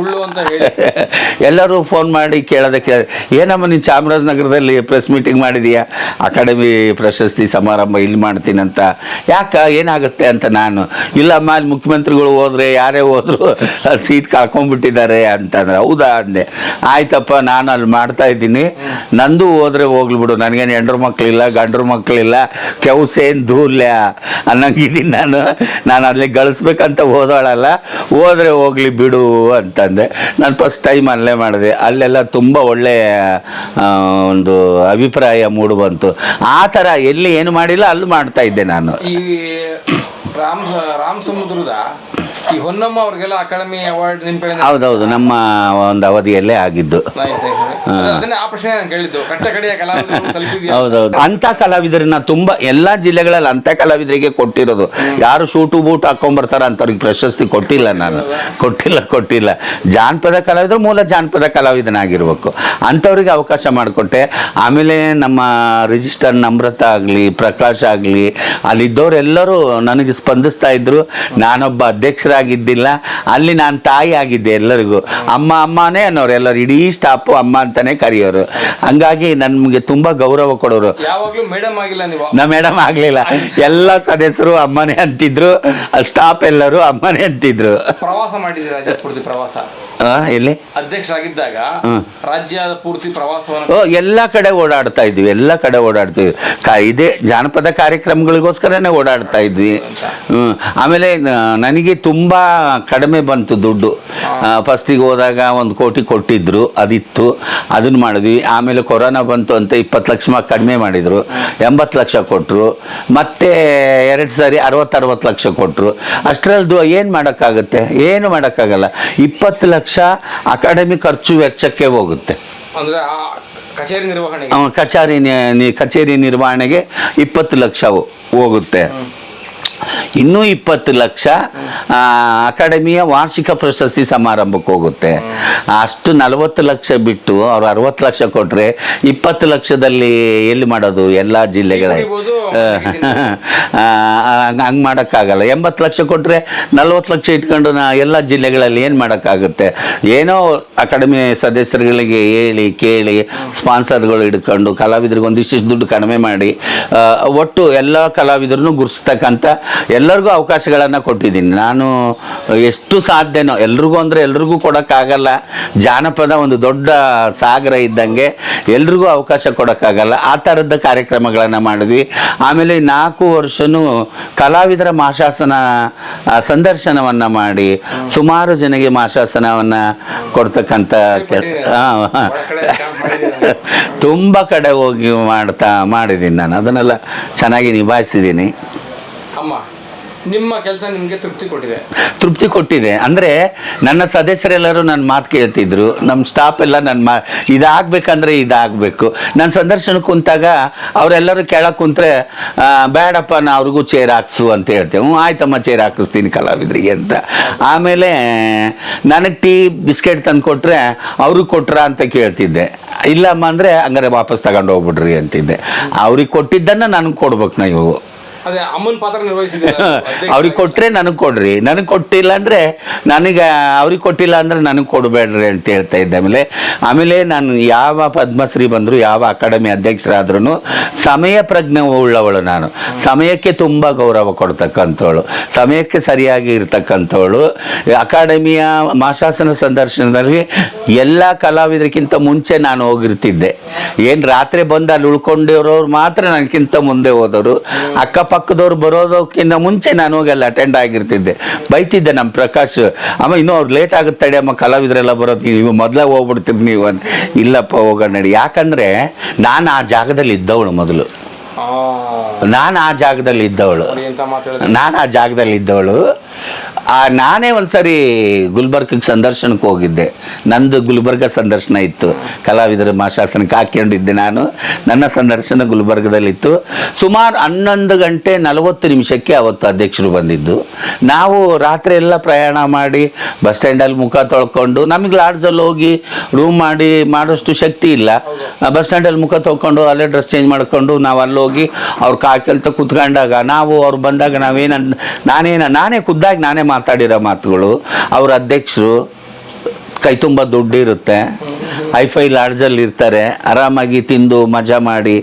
ಎಲ್ಲರೂ ಫೋನ್ ಮಾಡಿ ಕೇಳೋದೆ ಕೇಳ ಏನಮ್ಮ ನೀನು ಚಾಮರಾಜನಗರದಲ್ಲಿ ಪ್ರೆಸ್ ಮೀಟಿಂಗ್ ಮಾಡಿದೀಯಾ? ಅಕಾಡೆಮಿ ಪ್ರಶಸ್ತಿ ಸಮಾರಂಭ ಇಲ್ಲಿ ಮಾಡ್ತೀನಿ ಅಂತ. ಯಾಕ ಏನಾಗುತ್ತೆ ಅಂತ ನಾನು. ಇಲ್ಲಮ್ಮ ಅಲ್ಲಿ ಮುಖ್ಯಮಂತ್ರಿಗಳು ಹೋದ್ರೆ ಯಾರೇ ಹೋದ್ರು ಸೀಟ್ ಕಳ್ಕೊಂಡ್ಬಿಟ್ಟಿದ್ದಾರೆ ಅಂತಂದ್ರೆ. ಹೌದಾ ಅಂದೆ. ಆಯ್ತಪ್ಪ ನಾನು ಅಲ್ಲಿ ಮಾಡ್ತಾ ಇದ್ದೀನಿ. ನಂದು ಹೋದ್ರೆ ಹೋಗ್ಲಿ ಬಿಡು. ನನಗೇನು ಹೆಂಡ್ರ ಮಕ್ಕಳಿಲ್ಲ ಗಂಡ್ರು ಮಕ್ಕಳಿಲ್ಲ ಕೆವ್ಸೇನು ದೂರ್ಲ್ಯ ಅನ್ನಂಗಿದ್ದೀನಿ ನಾನು. ನಾನು ಅಲ್ಲಿ ಗಳಿಸ್ಬೇಕಂತ ಓದೋಳಲ್ಲ ಹೋದ್ರೆ ಹೋಗಲಿ ಬಿಡು ಅಂತಂದೆ. ನಾನು ಫಸ್ಟ್ ಟೈಮ್ ಅಲ್ಲೇ ಮಾಡಿದೆ. ಅಲ್ಲೆಲ್ಲ ತುಂಬ ಒಳ್ಳೆಯ ಒಂದು ಅಭಿಪ್ರಾಯ ಮೂಡು ಬಂತು ಆ ಥರ ಎಲ್ಲಿ ಏನು ಮಾಡಿಲ್ಲ, ಅಲ್ಲಿ ಮಾಡ್ತಾ ಇದ್ದೆ ನಾನು. ಈ ರಾಮ್ ರಾಮ್ ಸಮುದ್ರದ ಈ ಹೊನ್ನಮ್ಮ ಅವ್ರಿಗೆಲ್ಲ ಅಕಾಡೆಮಿ ಅವಾರ್ಡ್ ನಿಮ್ ಕಡೆ ಹೌದೌದು ನಮ್ಮ ಒಂದು ಅವಧಿಯಲ್ಲೇ ಆಗಿದ್ದು. ಅದನ್ನೇ ಆ ಪ್ರಶ್ನೆ ನಾನು ಕೇಳಿದ್ದು. ಕಟ್ಟ ಕಡೆಯ ಕಲಾವಿದರು ತಲುಪಿದ್ಯಾ? ಹೌದೌದು. ಅಂತ ಕಲಾವಿದರನ್ನ ತುಂಬಾ ಎಲ್ಲಾ ಜಿಲ್ಲೆಗಳಲ್ಲಿ ಅಂತ ಕಲಾವಿದರಿಗೆ ಕೊಟ್ಟಿರೋದು. ಯಾರು ಶೂಟು ಬೂಟ್ ಹಾಕೊಂಡ್ಬರ್ತಾರ ಅಂತವ್ರಿಗೆ ಪ್ರಶಸ್ತಿ ಕೊಟ್ಟಿಲ್ಲ ನಾನು. ಕೊಟ್ಟಿಲ್ಲ ಕೊಟ್ಟಿಲ್ಲ. ಜಾನಪದ ಕಲಾವಿದರು ಮೂಲ ಜಾನಪದ ಕಲಾವಿದನಾಗಿರ್ಬೇಕು. ಅಂಥವ್ರಿಗೆ ಅವಕಾಶ ಮಾಡಿಕೊಟ್ಟೆ. ಆಮೇಲೆ ನಮ್ಮ ರಿಜಿಸ್ಟರ್ ನಮ್ರತ ಆಗಲಿ ಪ್ರಕಾಶ್ ಆಗಲಿ ಅಲ್ಲಿದ್ದವರೆಲ್ಲರೂ ನನಗೆ ಸ್ಪಂದಿಸ್ತಾ ಇದ್ರು. ನಾನೊಬ್ಬ ಅಧ್ಯಕ್ಷರಾಗಿದ್ದಿಲ್ಲ ಅಲ್ಲಿ ನಾನು ತಾಯಿ ಆಗಿದ್ದೆ ಎಲ್ಲರಿಗೂ. ಅಮ್ಮ ಅಮ್ಮನೇ ಅನ್ನೋರು ಎಲ್ಲರು ಇಡೀ ಸ್ಟಾಪು ಅಮ್ಮ ಅಂತಾನೆ ಕರೆಯೋರು. ಹಂಗಾಗಿ ನಮಗೆ ತುಂಬಾ ಗೌರವ ಕೊಡೋರು. ನಾ ಮೇಡಮ್ ಆಗಿಲ್ಲ ನೀವು. ನಮ್ಮ ಮೇಡಮ್ ಆಗ್ಲಿಲ್ಲ. ಎಲ್ಲ ಸದಸ್ಯರು ಅಮ್ಮನೇ ಅಂತಿದ್ರು. ಸ್ಟಾಫ್ ಎಲ್ಲರೂ ಅಮ್ಮನೇ ಅಂತಿದ್ರು. ಪ್ರವಾಸ ಮಾಡಿದ್ರಿ ಪ್ರವಾಸ? ಎಲ್ಲಿ? ಅಧ್ಯಕ್ಷರಾಗಿದ್ದಾಗ. ರಾಜ್ಯದ ಪೂರ್ತಿ ಪ್ರವಾಸವನ್ನು ಓ ಎಲ್ಲ ಕಡೆ ಓಡಾಡ್ತಾ ಇದ್ವಿ ಎಲ್ಲ ಕಡೆ ಓಡಾಡ್ತೀವಿ. ಕಾ ಇದೇ ಜಾನಪದ ಕಾರ್ಯಕ್ರಮಗಳಿಗೋಸ್ಕರನೇ ಓಡಾಡ್ತಾ ಇದ್ವಿ. ಹ್ಮ್. ಆಮೇಲೆ ನನಗೆ ತುಂಬ ಕಡಿಮೆ ಬಂತು ದುಡ್ಡು. ಫಸ್ಟಿಗೆ ಹೋದಾಗ ಒಂದು ಕೋಟಿ ಕೊಟ್ಟಿದ್ರು ಅದಿತ್ತು. ಅದನ್ನ ಮಾಡಿದ್ವಿ. ಆಮೇಲೆ ಕೊರೋನಾ ಬಂತು ಅಂತ ಇಪ್ಪತ್ತು ಲಕ್ಷ ಕಡಿಮೆ ಮಾಡಿದರು. ಎಂಬತ್ತು ಲಕ್ಷ ಕೊಟ್ಟರು ಮತ್ತೆ ಎರಡು ಸಾರಿ ಅರವತ್ತು ಅರವತ್ತು ಲಕ್ಷ ಕೊಟ್ಟರು ಅಷ್ಟರಲ್ದು ಏನು ಮಾಡೋಕ್ಕಾಗುತ್ತೆ? ಏನು ಮಾಡೋಕ್ಕಾಗಲ್ಲ. ಇಪ್ಪತ್ತು ಲಕ್ಷ ಅಕಾಡೆಮಿ ಖರ್ಚು ವೆಚ್ಚಕ್ಕೆ ಹೋಗುತ್ತೆ. ಅಂದ್ರೆ ಕಚೇರಿ ನಿರ್ವಹಣೆ ಕಚೇರಿ ಕಚೇರಿ ನಿರ್ವಹಣೆಗೆ ಇಪ್ಪತ್ತು ಲಕ್ಷ ಹೋಗುತ್ತೆ. ಇನ್ನೂ ಇಪ್ಪತ್ತು ಲಕ್ಷ ಆ, ಅಕಾಡೆಮಿಯ ವಾರ್ಷಿಕ ಪ್ರಶಸ್ತಿ ಸಮಾರಂಭಕ್ಕೆ ಹೋಗುತ್ತೆ. ಅಷ್ಟು ನಲವತ್ತು ಲಕ್ಷ ಬಿಟ್ಟು ಅವ್ರು ಅರವತ್ತು ಲಕ್ಷ ಕೊಟ್ಟರೆ ಇಪ್ಪತ್ತು ಲಕ್ಷದಲ್ಲಿ ಎಲ್ಲಿ ಮಾಡೋದು? ಎಲ್ಲ ಜಿಲ್ಲೆಗಳಲ್ಲಿ. ಕುಡಿಬೋದು, ಹಂಗೆ ಮಾಡೋಕ್ಕಾಗಲ್ಲ. ಎಂಬತ್ತು ಲಕ್ಷ ಕೊಟ್ಟರೆ ನಲ್ವತ್ತು ಲಕ್ಷ ಇಟ್ಕೊಂಡು ನಾ ಎಲ್ಲ ಜಿಲ್ಲೆಗಳಲ್ಲಿ ಏನು ಮಾಡೋಕ್ಕಾಗುತ್ತೆ? ಏನೋ ಅಕಾಡೆಮಿ ಸದಸ್ಯರುಗಳಿಗೆ ಹೇಳಿ ಕೇಳಿ ಸ್ಪಾನ್ಸರ್ಗಳು ಹಿಡ್ಕೊಂಡು ಕಲಾವಿದರಿಗೆ ಒಂದಿಷ್ಟು ದುಡ್ಡು ಕಡಿಮೆ ಮಾಡಿ ಒಟ್ಟು ಎಲ್ಲ ಕಲಾವಿದರನ್ನು ಗುರುಸ್ತಕ್ಕಂಥ ಎಲ್ಲರಿಗೂ ಅವಕಾಶಗಳನ್ನು ಕೊಟ್ಟಿದ್ದೀನಿ. ನಾನು ಎಷ್ಟು ಸಾಧ್ಯನೋ, ಎಲ್ರಿಗೂ ಅಂದರೆ ಎಲ್ರಿಗೂ ಕೊಡೋಕ್ಕಾಗಲ್ಲ. ಜಾನಪದ ಒಂದು ದೊಡ್ಡ ಸಾಗರ ಇದ್ದಂಗೆ ಎಲ್ರಿಗೂ ಅವಕಾಶ ಕೊಡೋಕ್ಕಾಗಲ್ಲ. ಆ ಥರದ ಕಾರ್ಯಕ್ರಮಗಳನ್ನು ಮಾಡಿದ್ವಿ. ಆಮೇಲೆ ನಾಲ್ಕು ವರ್ಷನೂ ಕಲಾವಿದರ ಮಾಶಾಸನ ಸಂದರ್ಶನವನ್ನು ಮಾಡಿ, ಸುಮಾರು ಜನಗೆ ಮಾಶಾಸನವನ್ನು ಕೊಡ್ತಕ್ಕಂಥ? ತುಂಬ ಕಡೆ ಹೋಗಿ ಮಾಡ್ತಾ ಮಾಡಿದ್ದೀನಿ ನಾನು. ಅದನ್ನೆಲ್ಲ ಚೆನ್ನಾಗಿ ನಿಭಾಯಿಸಿದ್ದೀನಿ ಅಮ್ಮ, ನಿಮ್ಮ ಕೆಲಸ ನಿಮಗೆ ತೃಪ್ತಿ ಕೊಟ್ಟಿದೆ. ತೃಪ್ತಿ ಕೊಟ್ಟಿದೆ. ಅಂದರೆ ನನ್ನ ಸದಸ್ಯರೆಲ್ಲರೂ ನನ್ನ ಮಾತು ಕೇಳ್ತಿದ್ರು ನಮ್ಮ ಸ್ಟಾಫ್ ಎಲ್ಲ ನನ್ನ ಮಾ, ಇದಾಗಬೇಕಂದ್ರೆ ಇದಾಗಬೇಕು. ನಾನು ಸಂದರ್ಶನ ಕುಂತಾಗ ಅವರೆಲ್ಲರೂ ಕೆಳಗೆ ಕುಂತ್ರೆ ಬೇಡಪ್ಪ, ನಾ ಅವ್ರಿಗೂ ಚೇರ್ ಹಾಕ್ಸು ಅಂತ ಹೇಳ್ತೇವೆ ಹ್ಞೂ ಆಯ್ತಮ್ಮ ಚೇರ್ ಹಾಕಿಸ್ತೀನಿ ಕಲಾವಿದ್ರಿಗೆ ಅಂತ. ಆಮೇಲೆ ನನಗೆ ಟೀ, ಬಿಸ್ಕೆಟ್ ತಂದು ಕೊಟ್ಟರೆ ಅವ್ರಿಗೆ ಕೊಟ್ರ ಅಂತ ಕೇಳ್ತಿದ್ದೆ. ಇಲ್ಲಮ್ಮ ಅಂದರೆ ಹಂಗಾರೆ ವಾಪಸ್ ತಗೊಂಡು ಹೋಗ್ಬಿಡ್ರಿ ಅಂತಿದ್ದೆ. ಅವ್ರಿಗೆ ಕೊಟ್ಟಿದ್ದನ್ನು ನನಗೆ ಕೊಡ್ಬೇಕು ನೀವು ಅದೇ ಅಮ್ಮನ ಪಾತ್ರ ನಿರ್ವಹಿಸಿದ್ದೀರಾ? ಅವ್ರಿಗೆ ಕೊಟ್ಟರೆ ನನಗೆ ಕೊಡ್ರಿ. ನನಗೆ ಕೊಟ್ಟಿಲ್ಲ ಅಂದರೆ ನನಗೆ ಅವ್ರಿಗೆ ಕೊಟ್ಟಿಲ್ಲ ಅಂದರೆ ನನಗೆ ಕೊಡಬೇಡ್ರಿ ಅಂತ ಹೇಳ್ತಾ ಇದ್ದೆ. ಆಮೇಲೆ ಆಮೇಲೆ ನಾನು ಯಾವ ಪದ್ಮಶ್ರೀ ಬಂದರು ಯಾವ ಅಕಾಡೆಮಿ ಅಧ್ಯಕ್ಷರಾದ್ರೂ ಸಮಯ ಪ್ರಜ್ಞೆ ಉಳ್ಳವಳು ನಾನು. ಸಮಯಕ್ಕೆ ತುಂಬ ಗೌರವ ಕೊಡ್ತಕ್ಕಂಥವಳು. ಸಮಯಕ್ಕೆ ಸರಿಯಾಗಿ ಇರ್ತಕ್ಕಂಥವಳು. ಅಕಾಡೆಮಿಯ ಮಾಶಾಸನ ಸಂದರ್ಶನದಲ್ಲಿ ಎಲ್ಲ ಕಲಾವಿದರಿಗಿಂತ ಮುಂಚೆ ನಾನು ಹೋಗಿರ್ತಿದ್ದೆ. ಏನು ರಾತ್ರಿ ಬಂದು ಅಲ್ಲಿ ಉಳ್ಕೊಂಡಿರೋರು ಮಾತ್ರ ನನಗಿಂತ ಮುಂದೆ ಹೋದವರು. ಅಕ್ಕಪಕ್ಕದವ್ರು ಬರೋದಕ್ಕಿಂತ ಮುಂಚೆ ನಾನು ಹೋಗಿ ಅಲ್ಲಿ ಅಟೆಂಡ್ ಆಗಿರ್ತಿದ್ದೆ. ಬೈತಿದ್ದೆ ನಮ್ಮ ಪ್ರಕಾಶ್. ಅಮ್ಮ ಇನ್ನೂ ಅವ್ರು ಲೇಟ್ ಆಗುತ್ತೆ ತಡಿ ಅಮ್ಮ? ಕಲಾವಿದರೆಲ್ಲ ಬರೋದು. ನೀವು ಮೊದಲೇ ಹೋಗ್ಬಿಡ್ತೀರಿ ನೀವು ಅಂತ. ಇಲ್ಲಪ್ಪ ಹೋಗೋಣ ನಡಿ. ಯಾಕಂದರೆ ನಾನು ಆ ಜಾಗದಲ್ಲಿ ಇದ್ದವಳು ಮೊದಲು. ನಾನು ಆ ಜಾಗದಲ್ಲಿ ಇದ್ದವಳು. ನಾನು ಆ ಜಾಗದಲ್ಲಿ ಇದ್ದವಳು. ಆ, ನಾನೇ ಒಂದ್ಸರಿ ಗುಲ್ಬರ್ಗಕ್ಕೆ ಸಂದರ್ಶನಕ್ಕೆ ಹೋಗಿದ್ದೆ. ನಂದು ಗುಲ್ಬರ್ಗ ಸಂದರ್ಶನ ಇತ್ತು. ಕಲಾವಿದರ ಮಾಶಾಸನಕ್ಕೆ ಹಾಕ್ಕೊಂಡಿದ್ದೆ ನಾನು. ನನ್ನ ಸಂದರ್ಶನ ಗುಲ್ಬರ್ಗದಲ್ಲಿತ್ತು. ಸುಮಾರು ಹನ್ನೊಂದು ಗಂಟೆ ನಲವತ್ತು ನಿಮಿಷಕ್ಕೆ ಅವತ್ತು ಅಧ್ಯಕ್ಷರು ಬಂದಿದ್ದು. ನಾವು ರಾತ್ರಿ ಎಲ್ಲ ಪ್ರಯಾಣ ಮಾಡಿ ಬಸ್ ಸ್ಟ್ಯಾಂಡಲ್ಲಿ ಮುಖ ತೊಳ್ಕೊಂಡು, ನಮಗೆ ಲಾಡ್ಜಲ್ಲಿ ಹೋಗಿ ರೂಮ್ ಮಾಡಿ, ಮಾಡೋಷ್ಟು ಶಕ್ತಿ ಇಲ್ಲ. ಬಸ್ ಸ್ಟ್ಯಾಂಡಲ್ಲಿ ಮುಖ ತೊಳ್ಕೊಂಡು, ಅಲ್ಲೇ ಡ್ರೆಸ್ ಚೇಂಜ್ ಮಾಡ್ಕೊಂಡು ನಾವು ಅಲ್ಲಿ ಹೋಗಿ ಅವ್ರು ಕಾಕೆಲ್ತ ಕೂತ್ಕೊಂಡಾಗ ನಾವು ಅವ್ರು ಬಂದಾಗ ನಾವೇನ ನಾನೇನ, ನಾನೇ ಖುದ್ದಾಗಿ ನಾನೇ ಮಾತಾಡಿರೋ ಮಾತುಗಳು. ಅವ್ರ ಅಧ್ಯಕ್ಷರು ಕೈ ತುಂಬ ದುಡ್ಡಿರುತ್ತೆ. ಐಫೈ ಲಾಡ್ಜಲ್ಲಿ ಇರ್ತಾರೆ. ಆರಾಮಾಗಿ ತಿಂದು ಮಜಾ ಮಾಡಿ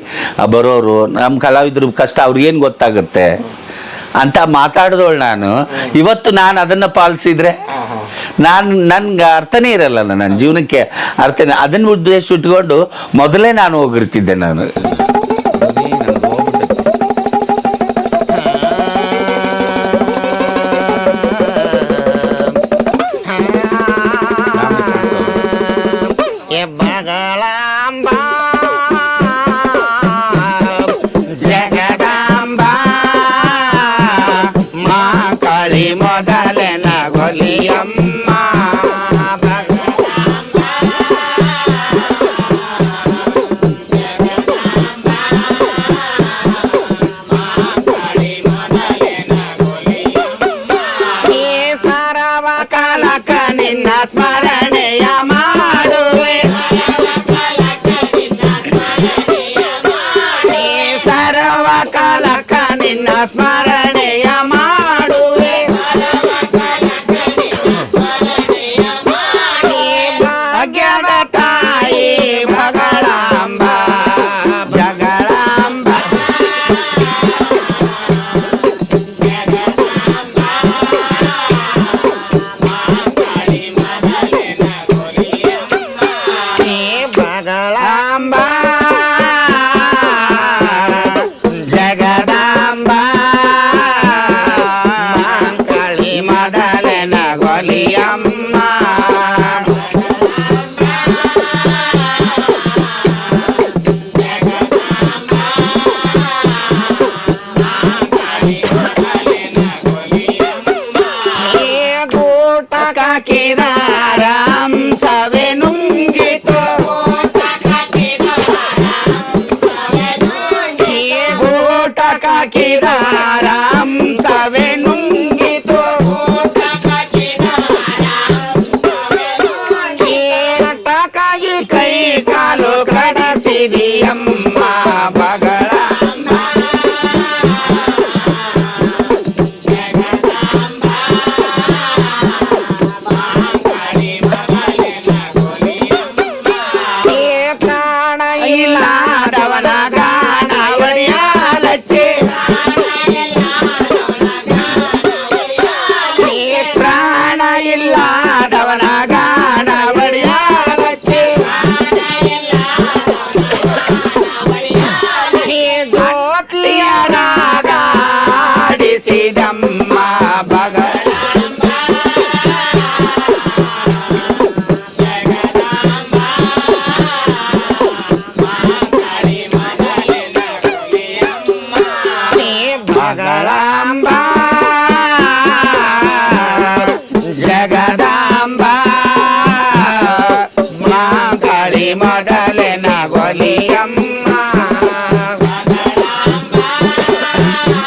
ಬರೋರು. ನಮ್ಮ ಕಲಾವಿದ್ರ ಕಷ್ಟ ಅವ್ರಿಗೇನು ಗೊತ್ತಾಗುತ್ತೆ? ಅಂತ ಮಾತಾಡಿದವಳು ನಾನು. ಇವತ್ತು ನಾನು ಅದನ್ನು ಪಾಲಿಸಿದ್ರೆ ನಾನು ನನ್ಗೆ ಅರ್ಥನೇ ಇರಲ್ಲ ನನ್ನ ಜೀವನಕ್ಕೆ ಅರ್ಥನೇ. ಅದನ್ನು ಉದ್ದೇಶ ಇಟ್ಕೊಂಡು ಮೊದಲೇ ನಾನು ಹೋಗಿರ್ತಿದ್ದೆ ನಾನು. Yeah.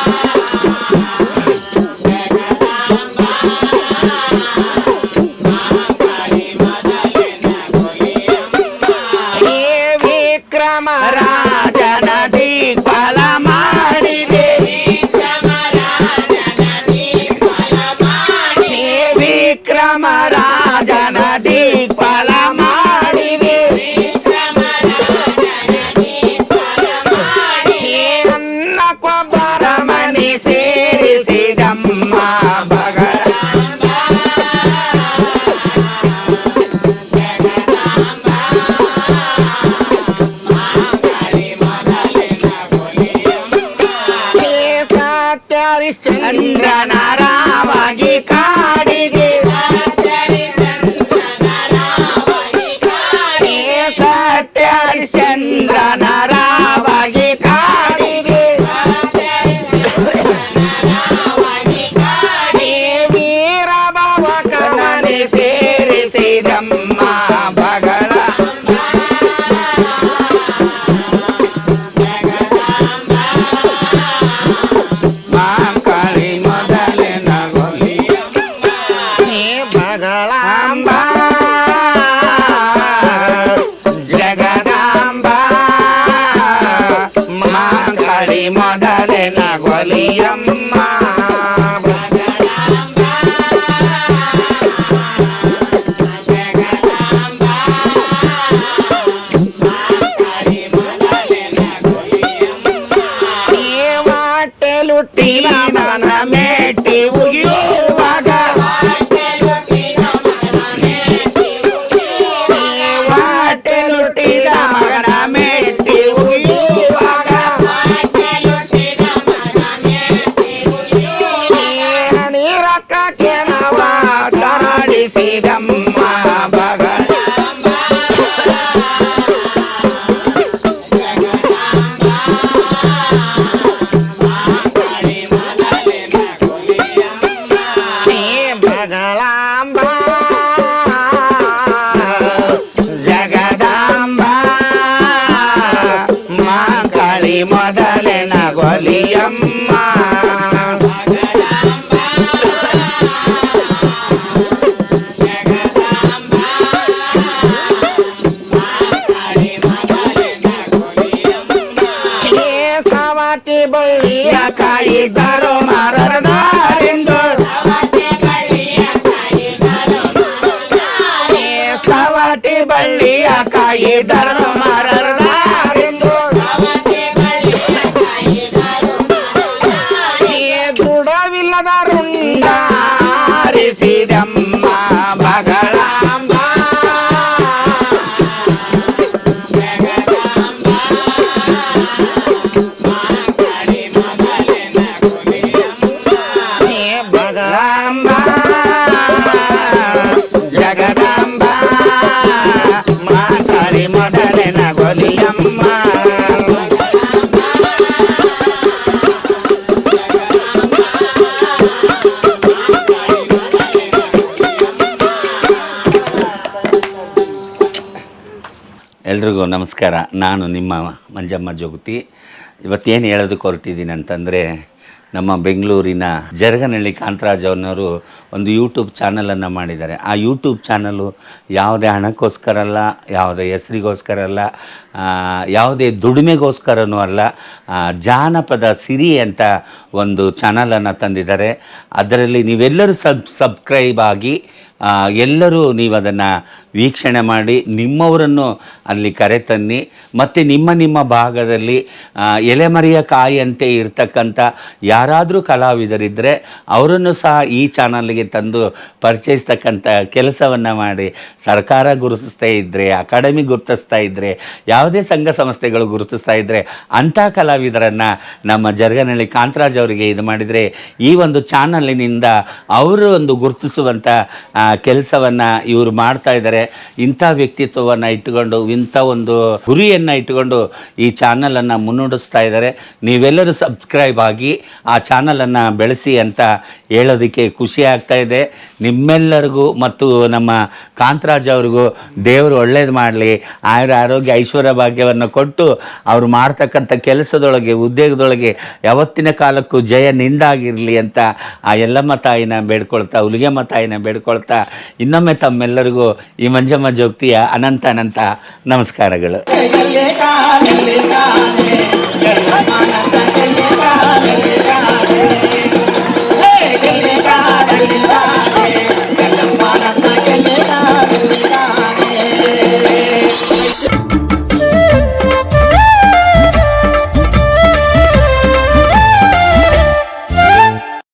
algo. ಎಲ್ರಿಗೂ ನಮಸ್ಕಾರ. ನಾನು ನಿಮ್ಮ ಮಂಜಮ್ಮ ಜೋಗತಿ ಇವತ್ತೇನು ಹೇಳೋದಕ್ಕೆ ಹೊರಟಿದ್ದೀನಿ ಅಂತಂದರೆ, ನಮ್ಮ ಬೆಂಗಳೂರಿನ ಜರಗನಹಳ್ಳಿ ಕಾಂತರಾಜ್ ಅವನವರು ಒಂದು ಯೂಟ್ಯೂಬ್ ಚಾನಲನ್ನು ಮಾಡಿದ್ದಾರೆ. ಆ ಯೂಟ್ಯೂಬ್ ಚಾನಲು ಯಾವುದೇ ಹಣಕ್ಕೋಸ್ಕರ ಅಲ್ಲ, ಯಾವುದೇ ಹೆಸರಿಗೋಸ್ಕರ ಅಲ್ಲ ಯಾವುದೇ ದುಡಿಮೆಗೋಸ್ಕರನೂ ಅಲ್ಲ ಜಾನಪದ ಸಿರಿ ಅಂತ ಒಂದು ಚಾನಲನ್ನು ತಂದಿದ್ದಾರೆ. ಅದರಲ್ಲಿ ನೀವೆಲ್ಲರೂ ಸಬ್, ಸಬ್ಸ್ಕ್ರೈಬ್ ಆಗಿ ಎಲ್ಲರೂ ನೀವು ಅದನ್ನು ವೀಕ್ಷಣೆ ಮಾಡಿ ನಿಮ್ಮವರನ್ನು ಅಲ್ಲಿ ಕರೆತನ್ನಿ. ಮತ್ತು ನಿಮ್ಮ ನಿಮ್ಮ ಭಾಗದಲ್ಲಿ ಎಲೆಮರೆಯ ಕಾಯಿಯಂತೆ ಇರ್ತಕ್ಕಂಥ ಯಾರಾದರೂ ಕಲಾವಿದರಿದ್ದರೆ ಅವರನ್ನು ಸಹ ಈ ಚಾನಲ್ಗೆ ತಂದು ಪರಿಚಯಿಸ್ತಕ್ಕಂಥ ಕೆಲಸವನ್ನು ಮಾಡಿ. ಸರ್ಕಾರ ಗುರುತಿಸ್ತಾ ಇದ್ದರೆ ಅಕಾಡೆಮಿ ಗುರುತಿಸ್ತಾ ಇದ್ದರೆ ಯಾವುದೇ ಸಂಘ ಸಂಸ್ಥೆಗಳು ಗುರುತಿಸ್ತಾ ಇದ್ದರೆ ಅಂಥ ಕಲಾವಿದರನ್ನು ನಮ್ಮ ಜರ್ಗನಹಳ್ಳಿ ಕಾಂತರಾಜ್ ಅವರಿಗೆ ಇದು ಮಾಡಿದರೆ ಈ ಒಂದು ಚಾನಲಿನಿಂದ ಅವರು ಒಂದು ಗುರುತಿಸುವಂಥ ಕೆಲಸವನ್ನು ಇವರು ಮಾಡ್ತಾ ಇದ್ದಾರೆ. ಇಂಥ ವ್ಯಕ್ತಿತ್ವವನ್ನು ಇಟ್ಟುಕೊಂಡು, ಇಂಥ ಒಂದು ಗುರಿಯನ್ನು ಇಟ್ಟುಕೊಂಡು ಈ ಚಾನಲನ್ನು ಮುನ್ನಡೆಸ್ತಾ ಇದ್ದಾರೆ. ನೀವೆಲ್ಲರೂ ಸಬ್ಸ್ಕ್ರೈಬ್ ಆಗಿ ಆ ಚಾನಲನ್ನು ಬೆಳೆಸಿ ಅಂತ ಹೇಳೋದಕ್ಕೆ ಖುಷಿ ಆಗ್ತಾ ಇದೆ. ನಿಮ್ಮೆಲ್ಲರಿಗೂ ಮತ್ತು ನಮ್ಮ ಕಾಂತರಾಜ್ ಅವ್ರಿಗೂ ದೇವರು ಒಳ್ಳೇದು ಮಾಡಲಿ. ಆಯುರ ಆರೋಗ್ಯ, ಐಶ್ವರ್ಯ ಭಾಗ್ಯವನ್ನು ಕೊಟ್ಟು ಅವರು ಮಾಡ್ತಕ್ಕಂಥ ಕೆಲಸದೊಳಗೆ, ಉದ್ಯೋಗದೊಳಗೆ ಯಾವತ್ತಿನ ಕಾಲಕ್ಕೂ ಜಯ ನಿಂದಾಗಿರಲಿ ಅಂತ ಆ ಎಲ್ಲಮ್ಮ ತಾಯಿನ ಬೇಡ್ಕೊಳ್ತಾ, ಹುಲಿಗೆಮ್ಮ ತಾಯಿನ ಬೇಡ್ಕೊಳ್ತಾ ಇನ್ನೊಮ್ಮೆ ತಮ್ಮೆಲ್ಲರಿಗೂ ಈ ಮಂಜಮ್ಮ ಜೋಗ್ತಿಯ ಅನಂತ ಅನಂತ ನಮಸ್ಕಾರಗಳು.